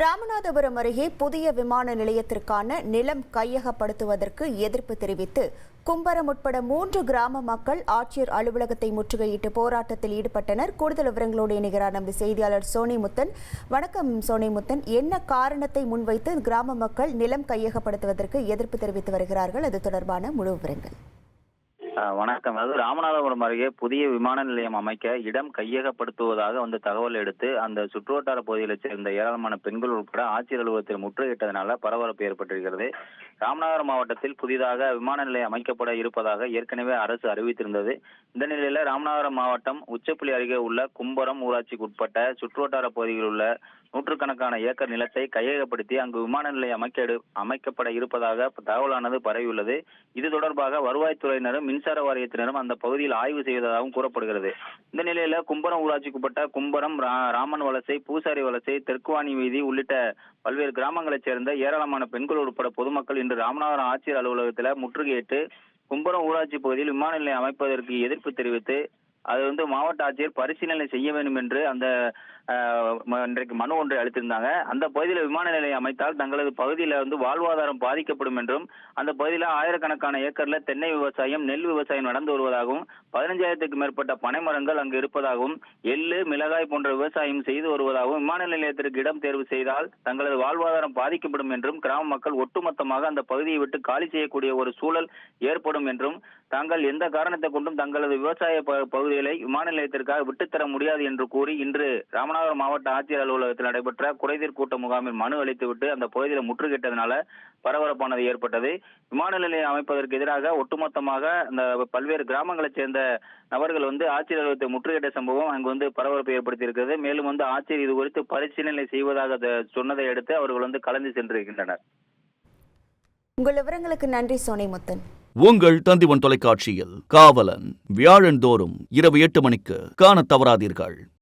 ராமநாதபுரம் அருகே புதிய விமான நிலையத்திற்கான நிலம் கையகப்படுத்துவதற்கு எதிர்ப்பு தெரிவித்து கும்பரம் உட்பட மூன்று கிராம மக்கள் ஆட்சியர் அலுவலகத்தை முற்றுகையிட்டு போராட்டத்தில் ஈடுபட்டனர். கூடுதல் விவரங்களோடு இணைகிறார் நமது செய்தியாளர் சோனிமுத்தன். வணக்கம் சோனிமுத்தன். என்ன காரணத்தை முன்வைத்து கிராம மக்கள் நிலம் கையகப்படுத்துவதற்கு எதிர்ப்பு தெரிவித்து வருகிறார்கள்? அது தொடர்பான முழு விவரங்கள். வணக்கம். அதாவது ராமநாதபுரம் அருகே புதிய விமான நிலையம் அமைக்க இடம் கையகப்படுத்துவதாக வந்து தகவல் எடுத்து அந்த சுற்றுவட்டார பகுதிகளைச் சேர்ந்த ஏராளமான பெண்கள் உட்பட ஆட்சியர் அலுவலகத்தில் முற்றுகையிட்டதனால பரபரப்பு ஏற்பட்டிருக்கிறது. ராமநாதபுரம் மாவட்டத்தில் புதிதாக விமான நிலையம் அமைக்கப்பட இருப்பதாக ஏற்கனவே அரசு அறிவித்திருந்தது. இந்த நிலையில ராமநாதபுரம் மாவட்டம் உச்சப்புலி அருகே உள்ள கும்பரம் ஊராட்சிக்கு உட்பட்ட சுற்றுவட்டார பகுதிகளில் உள்ள நூற்றுக்கணக்கான ஏக்கர் நிலத்தை கையகப்படுத்தி அங்கு விமான நிலையம் அமைக்க அமைக்கப்பட இருப்பதாக தகவலானது பரவியுள்ளது. இது தொடர்பாக வருவாய்த்துறையினரும் மின்சார வாரியத்தினரும் அந்த பகுதியில் ஆய்வு செய்வதாகவும் கூறப்படுகிறது. இந்த நிலையில கும்பரம் ஊராட்சிக்குப்பட்ட கும்பரம் ராமன் வலசை பூசாரி வலசை தெற்குவாணி வீதி உள்ளிட்ட பல்வேறு கிராமங்களைச் சேர்ந்த ஏராளமான பெண்கள் உட்பட பொதுமக்கள் இன்று ராமநாதபுரம் ஆட்சியர் அலுவலகத்தில் முற்றுகையிட்டு கும்பரம் ஊராட்சி பகுதியில் விமான நிலையம் அமைப்பதற்கு எதிர்ப்பு தெரிவித்து அது வந்து மாவட்ட ஆட்சியர் பரிசீலனை செய்ய வேண்டும் என்று அந்த இன்றைக்கு மனு ஒன்றை அளித்திருந்தாங்க. அந்த பகுதியில் விமான நிலையம் அமைத்தால் தங்களது பகுதியில் வந்து வாழ்வாதாரம் பாதிக்கப்படும் என்றும் அந்த பகுதியில் ஆயிரக்கணக்கான ஏக்கர்ல தென்னை விவசாயம் நெல் விவசாயம் நடந்து வருவதாகவும் பதினஞ்சாயிரத்துக்கு மேற்பட்ட பனைமரங்கள் அங்கு இருப்பதாகவும் எள்ளு மிளகாய் போன்ற விவசாயம் செய்து வருவதாகவும் விமான நிலையத்திற்கு இடம் தேர்வு செய்தால் தங்களது வாழ்வாதாரம் பாதிக்கப்படும் என்றும் கிராம மக்கள் ஒட்டுமொத்தமாக அந்த பகுதியை விட்டு காலி செய்யக்கூடிய ஒரு சூழல் ஏற்படும் என்றும் தாங்கள் எந்த காரணத்தை கொண்டும் தங்களது விவசாய ப- பகுதிகளை விமான நிலையத்திற்காக விட்டுத்தர முடியாது என்று கூறி இன்று ராமநாதபுரம் மாவட்ட ஆட்சியர் அலுவலகத்தில் நடைபெற்ற குறைதீர் கூட்ட முகாமில் மனு அளித்துவிட்டு அந்த பகுதியில் முற்றுகையிட்டதனால பரபரப்பானது ஏற்பட்டது. விமான நிலையம் அமைப்பதற்கு எதிராக ஒட்டுமொத்தமாக அந்த பல்வேறு கிராமங்களைச் சேர்ந்த நபர்கள் வந்து ஆட்சியர் அலுவலகத்தை முற்றுகையிட்ட சம்பவம் அங்கு வந்து பரபரப்பை ஏற்படுத்தியிருக்கிறது. மேலும் வந்து ஆட்சியர் இது குறித்து பரிசீலனை செய்வதாக சொன்னதை அடுத்து அவர்கள் வந்து கலந்து சென்றிருக்கின்றனர். உங்கள் விவரங்களுக்கு நன்றி சோனிமுத்தன் உங்கள் தந்திவன் தொலைக்காட்சியில் காவலன் வியாழந்தோறும் இரவு எட்டு மணிக்கு காணத் தவறாதீர்கள்.